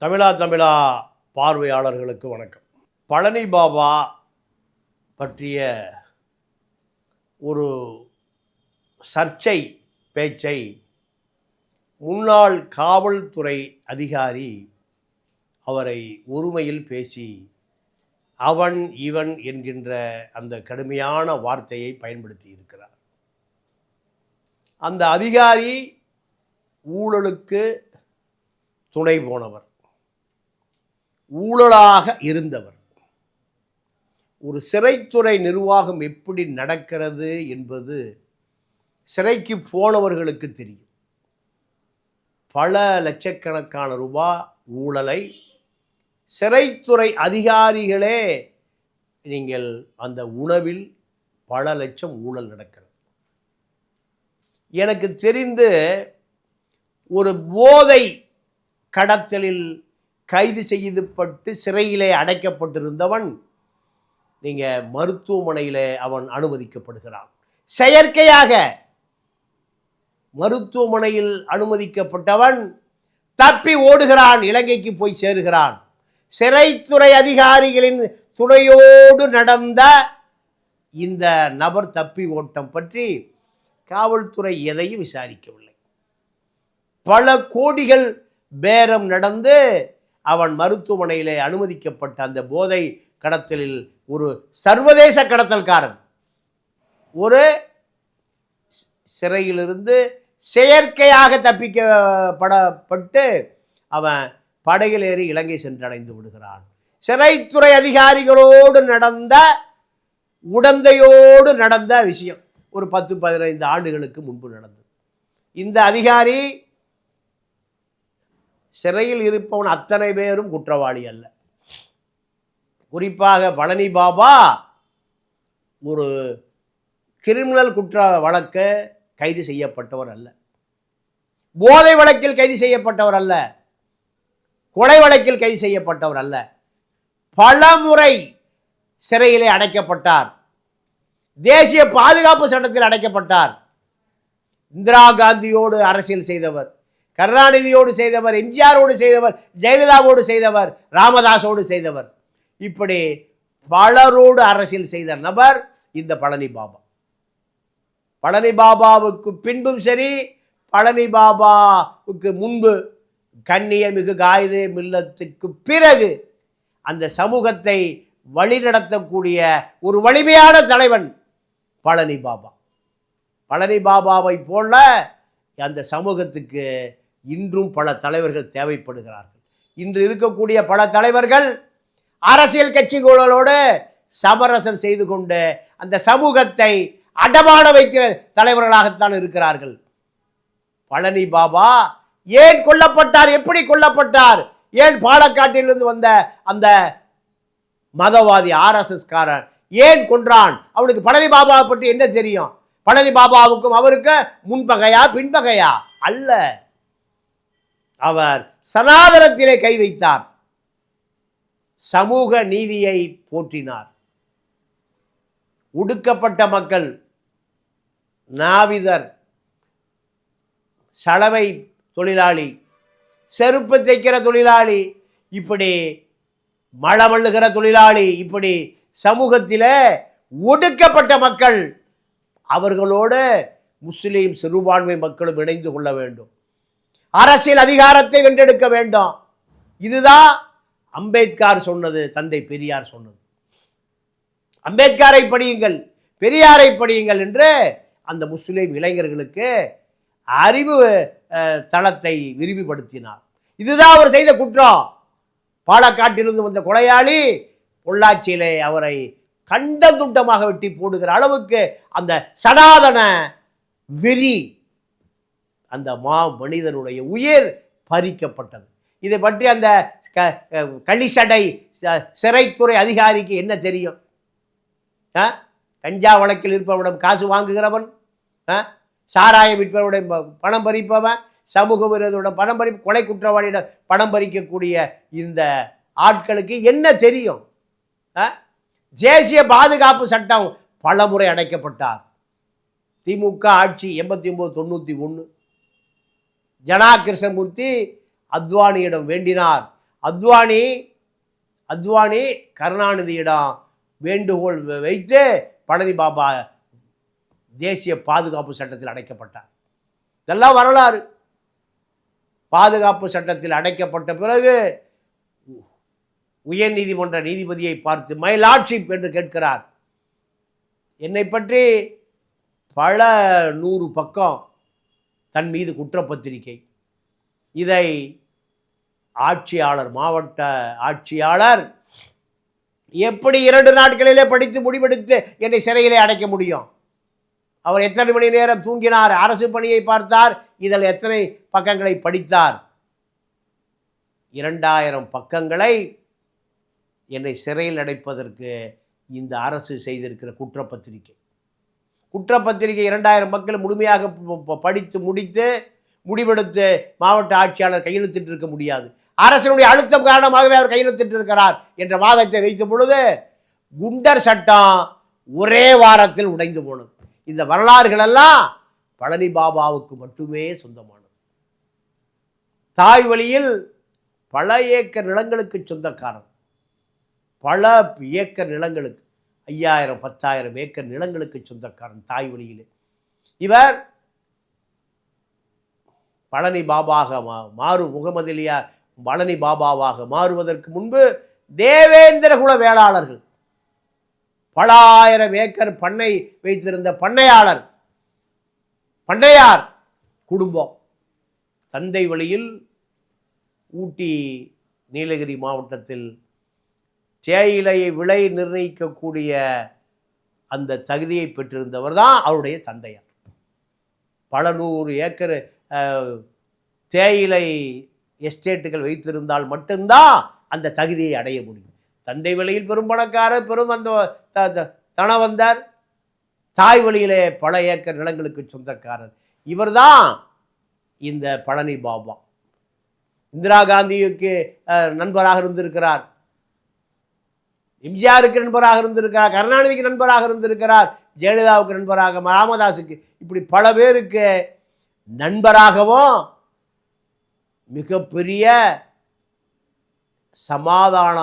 தமிழா தமிழா பார்வையாளர்களுக்கு வணக்கம். பழனி பாபா பற்றிய ஒரு சர்ச்சை பேச்சை முன்னாள் காவல்துறை அதிகாரி அவரை ஒருமையில் பேசி அவன் இவன் என்கின்ற அந்த கடுமையான வார்த்தையை பயன்படுத்தி இருக்கிறார். அந்த அதிகாரி ஊழலுக்கு துணை போனவர். ஊழலாக இருந்தவர். ஒரு சிறைத்துறை நிர்வாகம் எப்படி நடக்கிறது என்பது சிறைக்கு போனவர்களுக்கு தெரியும். பல லட்சக்கணக்கான ரூபாய் ஊழலை சிறைத்துறை அதிகாரிகளே நீங்கள் அந்த உணவில் பல லட்சம் ஊழல் நடக்கிறது. எனக்கு தெரிந்து ஒரு போதை கடத்தலில் கைது செய்யப்பட்டு சிறையிலே அடைக்கப்பட்டிருந்தவன் நீங்கள் மருத்துவமனையில் அவன் அனுமதிக்கப்படுகிறான். செயற்கையாக மருத்துவமனையில் அனுமதிக்கப்பட்டவன் தப்பி ஓடுகிறான் இலங்கைக்கு போய் சேருகிறான். சிறைத்துறை அதிகாரிகளின் துணையோடு நடந்த இந்த நபர் தப்பி ஓட்டம் பற்றி காவல்துறை எதையும் விசாரிக்கவில்லை. பல கோடிகள் பேரம் நடந்து அவன் மருத்துவமனையிலே அனுமதிக்கப்பட்ட அந்த போதை கடத்தலில் ஒரு சர்வதேச கடத்தல்காரன். ஒரு சிறையிலிருந்து செயற்கையாக தப்பிக்கப்படப்பட்டு அவன் படையில் ஏறி இலங்கை சென்றடைந்து விடுகிறான். சிறைத்துறை அதிகாரிகளோடு நடந்த உடந்தையோடு நடந்த விஷயம் ஒரு பத்து பதினைந்து ஆண்டுகளுக்கு முன்பு நடந்தது. இந்த அதிகாரி சிறையில் இருப்பவன் அத்தனை பேரும் குற்றவாளி அல்ல. குறிப்பாக பழனி பாபா ஒரு கிரிமினல் குற்ற வழக்க கைது செய்யப்பட்டவர் அல்ல. போதை வழக்கில் கைது செய்யப்பட்டவர் அல்ல. கொலை வழக்கில் கைது செய்யப்பட்டவர் அல்ல. பலமுறை சிறையிலே அடைக்கப்பட்டார். தேசிய பாதுகாப்பு சட்டத்தில் அடைக்கப்பட்டார். இந்திரா காந்தியோடு அரசியல் செய்தவர். கருணாநிதியோடு செய்தவர் எம்ஜிஆரோடு செய்தவர் ஜெயலலிதாவோடு செய்தவர் ராமதாஸோடு செய்தவர். இப்படி பலரோடு அரசியல் செய்த நபர் இந்த பழனி பாபா. பழனி பாபாவுக்கு பின்பும் சரி பழனி பாபாவுக்கு முன்பு கண்ணியமிகு காயுதே மில்லத்துக்கு பிறகு அந்த சமூகத்தை வழிநடத்தக்கூடிய ஒரு வலிமையான தலைவன் பழனி பாபா. பழனி பாபாவை போல அந்த சமூகத்துக்கு இன்றும் பல தலைவர்கள் தேவைப்படுகிறார்கள். இன்று இருக்கக்கூடிய பல தலைவர்கள் அரசியல் கட்சிகளோடு சமரசம் செய்து கொண்டு அந்த சமூகத்தை அடமான வைக்கிற தலைவர்களாகத்தான் இருக்கிறார்கள். பழனி பாபா ஏன் கொல்லப்பட்டார்? எப்படி கொல்லப்பட்டார்? ஏன் பாலக்காட்டிலிருந்து வந்த அந்த மதவாதி ஆர்எஸ்எஸ் காரன் ஏன் கொன்றான்? அவனுக்கு பழனி பாபாவை பற்றி என்ன தெரியும்? பழனி பாபாவுக்கும் அவருக்கு முன்பகையா பின்பகையா? அல்ல. அவர் சனாதனத்திலே கை வைத்தார். சமூக நீதியை போற்றினார். ஒடுக்கப்பட்ட மக்கள் நாவிதர் சலவை தொழிலாளி செருப்பு தைக்கிற தொழிலாளி இப்படி மழமள்ளுகிற தொழிலாளி இப்படி சமூகத்தில் ஒடுக்கப்பட்ட மக்கள் அவர்களோடு முஸ்லீம் சிறுபான்மை மக்களும் இணைந்து கொள்ள வேண்டும். அரசியல் அதிகாரத்தை வென்றெடுக்க வேண்டும். இதுதான் அம்பேத்கர் சொன்னது தந்தை பெரியார் சொன்னது. அம்பேத்கரை படியுங்கள் பெரியாரை படியுங்கள் என்று அந்த முஸ்லீம் இளைஞர்களுக்கு அறிவு தளத்தை விரிவுபடுத்தினார். இதுதான் அவர் செய்த குற்றம். பாலக்காட்டிலிருந்து வந்த கொலையாளி பொள்ளாச்சியிலே அவரை கண்டந்துண்டமாக வெட்டி போடுகிற அளவுக்கு அந்த சனாதன வெறி அந்த மா மனிதனுடைய உயிர் பறிக்கப்பட்டது இதை பற்றி அந்த க களிசடை ச- சிறைத்துறை அதிகாரிக்கு என்ன தெரியும் ஆ? கஞ்சா வழக்கில் இருப்பவனிடம் காசு வாங்குகிறவன் ஆ? சாராயம் விற்பவனுடைய பணம் பறிப்பவன் சமூக விரோதியோட பணம் பறி கொலை குற்றவாளியிடம் பணம் பறிக்கக்கூடிய இந்த ஆட்களுக்கு என்ன தெரியும் ஆ? தேசிய பாதுகாப்பு சட்டம் பலமுறை அடைக்கப்பட்டார் திமுக ஆட்சி எண்பத்தி ஒம்பது தொண்ணூற்றி ஒன்று ஜனா கிருஷ்ணமூர்த்தி அத்வானியிடம் வேண்டினார். அத்வானி அத்வானி கருணாநிதியிடம் வேண்டுகோள் வைத்து பழனி பாபா தேசிய பாதுகாப்பு சட்டத்தில் அடைக்கப்பட்டார். இதெல்லாம் வரலாறு. பாதுகாப்பு சட்டத்தில் அடைக்கப்பட்ட பிறகு உயர் நீதிமன்ற நீதிபதியை பார்த்து மை லார்ட்ஷிப் என்று கேட்கிறார். என்னை பற்றி பல நூறு பக்கம் தன் மீது குற்றப்பத்திரிகை. இதை ஆட்சியாளர் மாவட்ட ஆட்சியாளர் எப்படி இரண்டு நாட்களிலே படித்து முடிவெடுத்து என்னை சிறையிலே அடைக்க முடியும்? அவர் எத்தனை மணி நேரம் தூங்கினார்? அரசு பணியை பார்த்தார். இதில் எத்தனை பக்கங்களை படித்தார்? இரண்டாயிரம் பக்கங்களை என்னை சிறையில் அடைப்பதற்கு இந்த அரசு செய்திருக்கிற குற்றப்பத்திரிகை. குற்றப்பத்திரிகை இரண்டாயிரம் மக்கள் முழுமையாக படித்து முடித்து முடிவெடுத்து மாவட்ட ஆட்சியாளர் கையெழுத்திட்டு இருக்க முடியாது. அரசினுடைய அழுத்தம் காரணமாகவே அவர் கையெழுத்திட்டு இருக்கிறார் என்ற வாதத்தை வைத்த பொழுது குண்டர் சட்டம் ஒரே வாரத்தில் உடைந்து போனது. இந்த வரலாறுகள் எல்லாம் பழனி பாபாவுக்கு மட்டுமே சொந்தமானது. தாய் வழியில் பல ஏக்கர் நிலங்களுக்கு சொந்தக்காரன். பல ஏக்கர் நிலங்களுக்கு. ஐயாயிரம் பத்தாயிரம் ஏக்கர் நிலங்களுக்கு சொந்தக்காரன் தாய் வழியில். இவர் பழனி பாபாக மா மாறு முகமதிலியா பழனி பாபாவாக மாறுவதற்கு முன்பு தேவேந்திர குல வேளாளர்கள் பல ஆயிரம் ஏக்கர் பண்ணை வைத்திருந்த பண்ணையாளர் பண்ணையார் குடும்பம் தந்தை வழியில் ஊட்டி நீலகிரி மாவட்டத்தில் தேயிலையை விலை நிர்ணயிக்கக்கூடிய அந்த தகுதியை பெற்றிருந்தவர் தான் அவருடைய தந்தையார். பல நூறு ஏக்கர் தேயிலை எஸ்டேட்டுகள் வைத்திருந்தால் மட்டும்தான் அந்த தகுதியை அடைய முடியும். தந்தை வழியில் பெரும் பணக்காரர் பெரும் அந்த த- த- தாய் வழியிலே பல ஏக்கர் நிலங்களுக்கு சொந்தக்காரர். இவர்தான் இந்த பழனி பாபா. இந்திரா காந்திக்கு நண்பராக இருந்திருக்கிறார். எம்ஜிஆருக்கு நண்பராக இருந்திருக்கிறார் கருணாநிதிக்கு நண்பராக இருந்திருக்கிறார் ஜெயலலிதாவுக்கு நண்பராக ராமதாஸுக்கு இப்படி பல பேருக்கு நண்பராகவும் மிகப்பெரிய சமாதான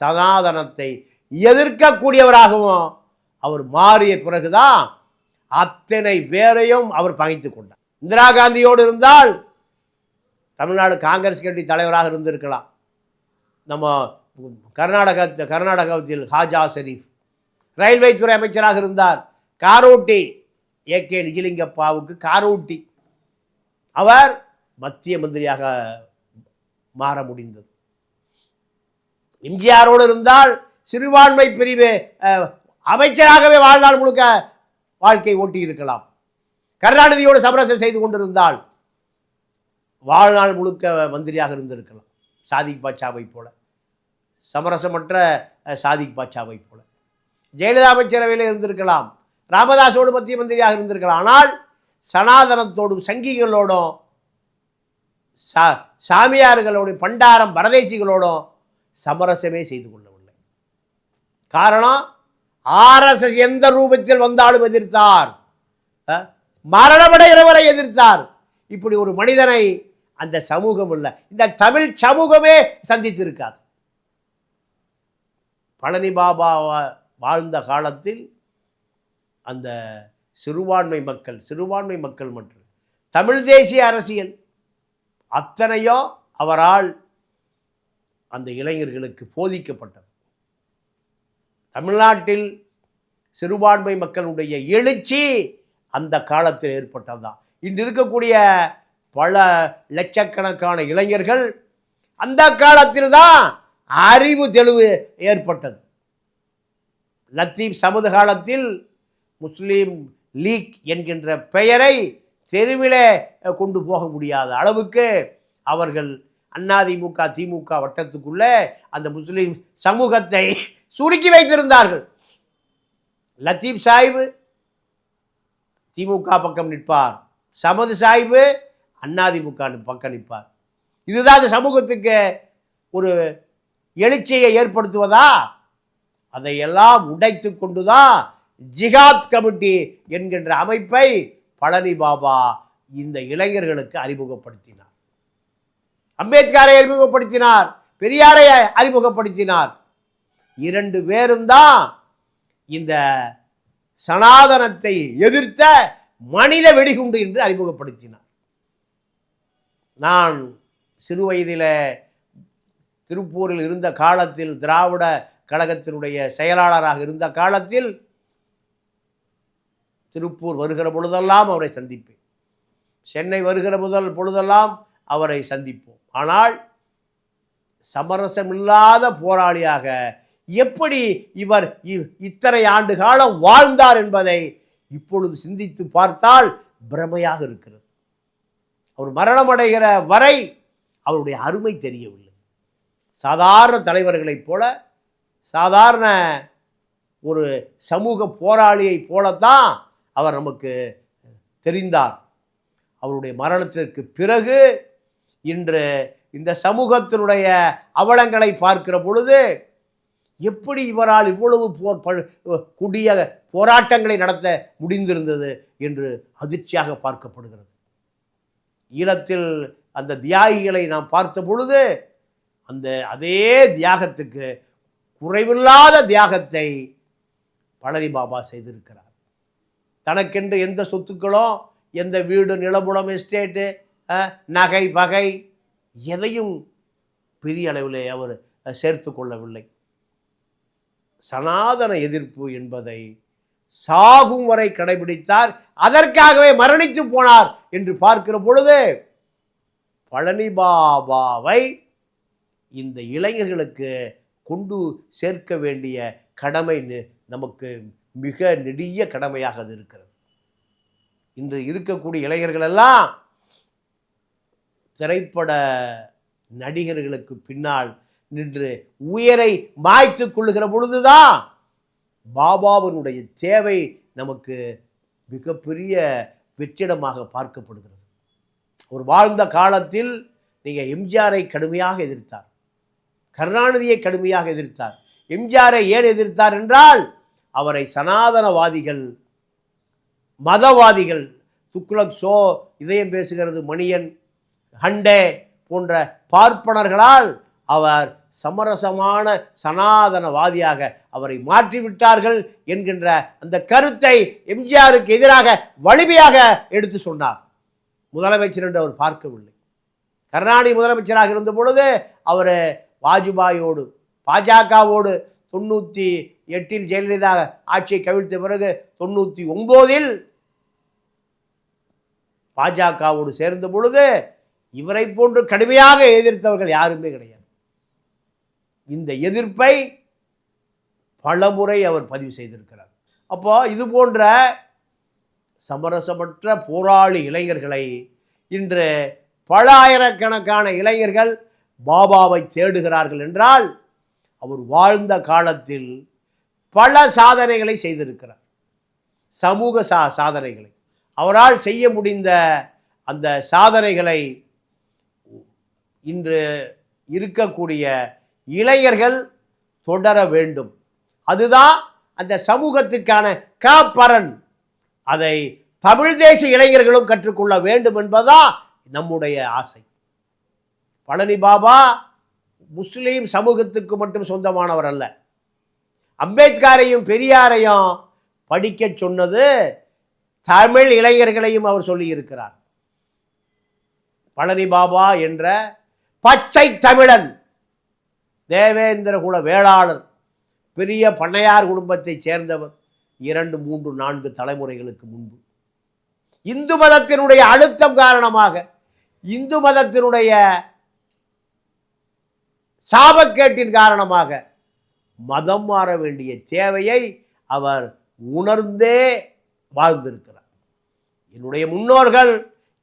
சனாதனத்தை எதிர்க்கக்கூடியவராகவும் அவர் மாறிய பிறகுதான் அத்தனை பேரையும் அவர் பகைத்து கொண்டார். இந்திரா காந்தியோடு இருந்தால் தமிழ்நாடு காங்கிரஸ் கட்சி தலைவராக இருந்திருக்கலாம். நம்ம கர்நாடக கர்நாடகத்தில் ஹாஜா ஷெரீஃப் ரயில்வே துறை அமைச்சராக இருந்தார். காரோட்டி ஏ கே நிஜலிங்கப்பாவுக்கு காரோட்டி. அவர் மத்திய மந்திரியாக மாற முடிந்தது. எம்ஜிஆரோடு இருந்தால் சிறுபான்மை பிரிவு அமைச்சராகவே வாழ்நாள் முழுக்க வாழ்க்கை ஓட்டி இருக்கலாம் கருணாநிதியோடு சமரசம் செய்து கொண்டிருந்தால் வாழ்நாள் முழுக்க மந்திரியாக இருந்திருக்கலாம். சாதிக் பாட்சாவை போல. சமரசமற்ற சாதிக் பாட்சாவை போல. ஜெயலலிதா அமைச்சரவையில் இருந்திருக்கலாம். ராமதாஸோடு மத்திய மந்திரியாக இருந்திருக்கலாம். ஆனால் சனாதனத்தோடும் சங்கிகளோடும் சா சாமியார்களோடும் பண்டாரம் பரதேசிகளோடும் சமரசமே செய்து கொள்ளவில்லை. காரணம் ஆர்எஸ்எஸ் எந்த ரூபத்தில் வந்தாலும் எதிர்த்தார். மரணமடைகிறவரை எதிர்த்தார். இப்படி ஒரு மனிதனை அந்த சமூகம் இல்லை. இந்த தமிழ் சமூகமே சந்தித்திருக்காது. பழனி பாபா வாழ்ந்த காலத்தில் அந்த சிறுபான்மை மக்கள் சிறுபான்மை மக்கள் மற்றும் தமிழ் தேசிய அரசியல். அத்தனையோ அவரால் அந்த இளைஞர்களுக்கு போதிக்கப்பட்டது. தமிழ்நாட்டில் சிறுபான்மை மக்களுடைய எழுச்சி அந்த காலத்தில் ஏற்பட்டதுதான். இன்று இருக்கக்கூடிய பல லட்சக்கணக்கான இளைஞர்கள் அந்த காலத்தில் தான் அறிவு தெளிவு ஏற்பட்டது. லத்தீப் சமூக காலத்தில் முஸ்லீம் லீக் என்கின்ற பெயரை தெருவிலே கொண்டு போக முடியாத அளவுக்கு அவர்கள் அதிமுக திமுக வட்டத்துக்குள்ளே அந்த முஸ்லீம் சமூகத்தை சுருக்கி வைத்திருந்தார்கள். லத்தீப் சாஹிபு திமுக பக்கம் நிற்பார். சமது சாஹிபு அதிமுக பக்கம் நிற்பார். இதுதான் அந்த சமூகத்துக்கு ஒரு எழுச்சியை ஏற்படுத்துவதா? அதையெல்லாம் உடைத்து கொண்டுதான் ஜிகாத் கமிட்டி என்கின்ற அமைப்பை பழனி பாபா இந்த இளைஞர்களுக்கு அறிமுகப்படுத்தினார். அம்பேத்கரை அறிமுகப்படுத்தினார் பெரியாரை அறிமுகப்படுத்தினார். இரண்டு பேரும் தான் இந்த சனாதனத்தை எதிர்த்த மனித வெடிகுண்டு என்று அறிமுகப்படுத்தினார். நான் சிறு வயதில் திருப்பூரில் இருந்த காலத்தில் திராவிட கழகத்தினுடைய செயலாளராக இருந்த காலத்தில் திருப்பூர் வருகிற பொழுதெல்லாம் அவரை சந்திப்பேன். சென்னை வருகிற முதல் பொழுதெல்லாம் அவரை சந்திப்போம். ஆனால் சமரசமில்லாத போராளியாக எப்படி இவர் இ- இத்தனை ஆண்டு காலம் வாழ்ந்தார் என்பதை இப்பொழுது சிந்தித்து பார்த்தால் பிரமையாக இருக்கிறது. அவர் மரணமடைகிற வரை அவருடைய அருமை தெரியவில்லை. சாதாரண தலைவர்களைப் போல சாதாரண ஒரு சமூக போராளியைப் போலத்தான் அவர் நமக்கு தெரிந்தார். அவருடைய மரணத்திற்கு பிறகு இன்று இந்த சமூகத்தினுடைய அவலங்களை பார்க்கிற பொழுது எப்படி இவரால் இவ்வளவு போர் பழு போராட்டங்களை நடத்த முடிந்திருந்தது என்று அதிர்ச்சியாக பார்க்கப்படுகிறது. ஈழத்தில் அந்த தியாகிகளை நாம் பார்த்த பொழுது அந்த அதே தியாகத்துக்கு குறைவில்லாத தியாகத்தை பழனி பாபா செய்திருக்கிறார். தனக்கென்று எந்த சொத்துக்களோ எந்த வீடு நிலபுலம் எஸ்டேட்டு நகை வகை எதையும் பெரிய அளவில் அவர் சேர்த்து கொள்ளவில்லை. சனாதன எதிர்ப்பு என்பதை சாகும் வரை கடைபிடித்தார். அதற்காகவே மரணித்து போனார் என்று பார்க்கிற பொழுது பழனி பாபாவை இந்த இளைஞர்களுக்கு கொண்டு சேர்க்க வேண்டிய கடமை நமக்கு மிக நெடிய கடமையாக அது இருக்கிறது. இன்று இருக்கக்கூடிய இளைஞர்கள் எல்லாம் திரைப்பட நடிகர்களுக்கு பின்னால் நின்று உயரை மாய்த்து கொள்ளுகிற பொழுதுதான் பாபாவினுடைய தேவை நமக்கு மிகப்பெரிய வெற்றிடமாக பார்க்கப்படுகிறது. அவர் வாழ்ந்த காலத்தில் நீங்கள் எம்ஜிஆரை கடுமையாக எதிர்த்தார். கருணாநிதியை கடுமையாக எதிர்த்தார். எம்ஜிஆரை ஏன் எதிர்த்தார் என்றால் அவரை சனாதனவாதிகள் மதவாதிகள் துக்ளக் ஷோ இதயம் பேசுகிறது மணியன் ஹண்டே போன்ற பார்ப்பனர்களால் அவர் சமரசமான சனாதனவாதியாக அவரை மாற்றிவிட்டார்கள் என்கின்ற அந்த கருத்தை எம்ஜிஆருக்கு எதிராக வலிமையாக எடுத்து சொன்னார். முதலமைச்சர் என்று அவர் பார்க்கவில்லை. கருணாநிதி முதலமைச்சராக இருந்த பொழுது அவர் வாஜ்பாயோடு பாஜகவோடு தொண்ணூற்றி எட்டில் ஜெயலலிதா ஆட்சியை கவிழ்த்த பிறகு தொண்ணூற்றி ஒம்போதில் பாஜகவோடு சேர்ந்த பொழுது இவரை போன்று கடுமையாக எதிர்த்தவர்கள் யாருமே கிடையாது. இந்த எதிர்ப்பை பலமுறை அவர் பதிவு செய்திருக்கிறார். அப்போ இது போன்ற சமரசமற்ற போராளி இளைஞர்களை இன்று பல ஆயிரக்கணக்கான இளைஞர்கள் பாபாவை தேடுகிறார்கள் என்றால் அவர் வாழ்ந்த காலத்தில் பல சாதனைகளை செய்திருக்கிறார். சமூக சா சாதனைகளை. அவரால் செய்ய முடிந்த அந்த சாதனைகளை இன்று இருக்கக்கூடிய இளைஞர்கள் தொடர வேண்டும். அதுதான் அந்த சமூகத்திற்கான காப்பரன். அதை தமிழ் தேச இளைஞர்களும் கற்றுக்கொள்ள வேண்டும் என்பதுதான் நம்முடைய ஆசை. பழனி பாபா முஸ்லீம் சமூகத்துக்கு மட்டும் சொந்தமானவர் அல்ல. அம்பேத்கரையும் பெரியாரையும் படிக்க சொன்னது தமிழ் இளைஞர்களையும் அவர் சொல்லியிருக்கிறார். பழனி பாபா என்ற பச்சை தமிழன் தேவேந்திர குல வேளாளர் பெரிய பண்ணையார் குடும்பத்தைச் சேர்ந்தவர் இரண்டு மூன்று நான்கு தலைமுறைகளுக்கு முன்பு. இந்து மதத்தினுடைய அழுத்தம் காரணமாக இந்து மதத்தினுடைய சாபக்கேட்டின் காரணமாக மதம் மாற வேண்டிய தேவையை அவர் உணர்ந்தே வாழ்ந்திருக்கிறார். என்னுடைய முன்னோர்கள்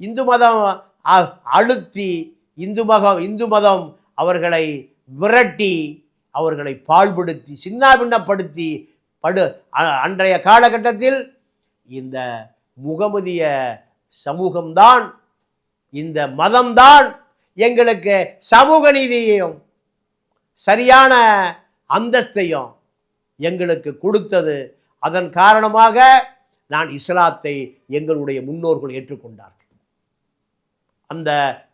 இந்து மதம் அ- அழுத்தி இந்து மதம் இந்து மதம் அவர்களை விரட்டி அவர்களை பாழ்படுத்தி சின்னாபின்னப்படுத்தி படு அன்றைய காலகட்டத்தில் இந்த முகமதிய சமூகம்தான் இந்த மதம்தான் எங்களுக்கு சமூக நீதியையும் சரியான அந்தஸ்தையும் எங்களுக்கு கொடுத்தது. அதன் காரணமாக நான் இஸ்லாத்தை எங்களுடைய முன்னோர்கள் ஏற்றுக்கொண்டார்கள். அந்த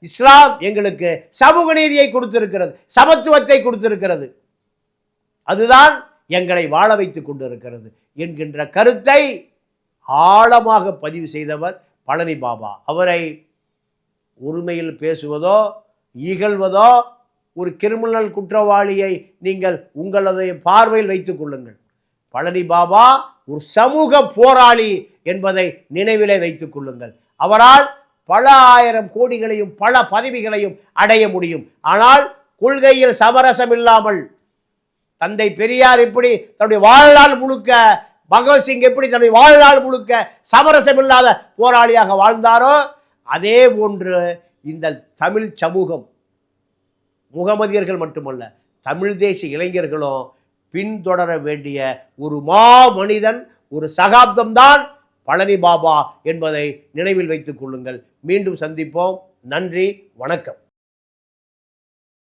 இஸ்லாம் எங்களுக்கு சமூக நீதியை கொடுத்திருக்கிறது சமத்துவத்தை கொடுத்திருக்கிறது. அதுதான் எங்களை வாழ வைத்துக் கொண்டிருக்கிறது என்கின்ற கருத்தை ஆழமாக பதிவு செய்தவர் பழனி பாபா. அவரை உரிமையில் பேசுவதோ இகழ்வதோ ஒரு கிரிமினல் குற்றவாளியை நீங்கள் உங்களது பார்வையில் வைத்துக் கொள்ளுங்கள். பழனி பாபா ஒரு சமூக போராளி என்பதை நினைவிலே வைத்துக் கொள்ளுங்கள். அவரால் பல ஆயிரம் கோடிகளையும் பல பதவிகளையும் அடைய முடியும். ஆனால் கொள்கையில் சமரசம் இல்லாமல் தந்தை பெரியார் எப்படி தன்னுடைய வாழ்நாள் முழுக்க பகவத்சிங் எப்படி தன்னுடைய வாழ்நாள் முழுக்க சமரசம் இல்லாத போராளியாக வாழ்ந்தாரோ அதே போன்று இந்த தமிழ் சமூகம் முகமதியர்கள் மட்டுமல்ல தமிழ் தேசிய இளைஞர்களும் பின்தொடர வேண்டிய ஒரு மா மனிதன் ஒரு சகாப்தம்தான் பழனி பாபா என்பதை நினைவில் வைத்துக் கொள்ளுங்கள். மீண்டும் சந்திப்போம். நன்றி. வணக்கம்.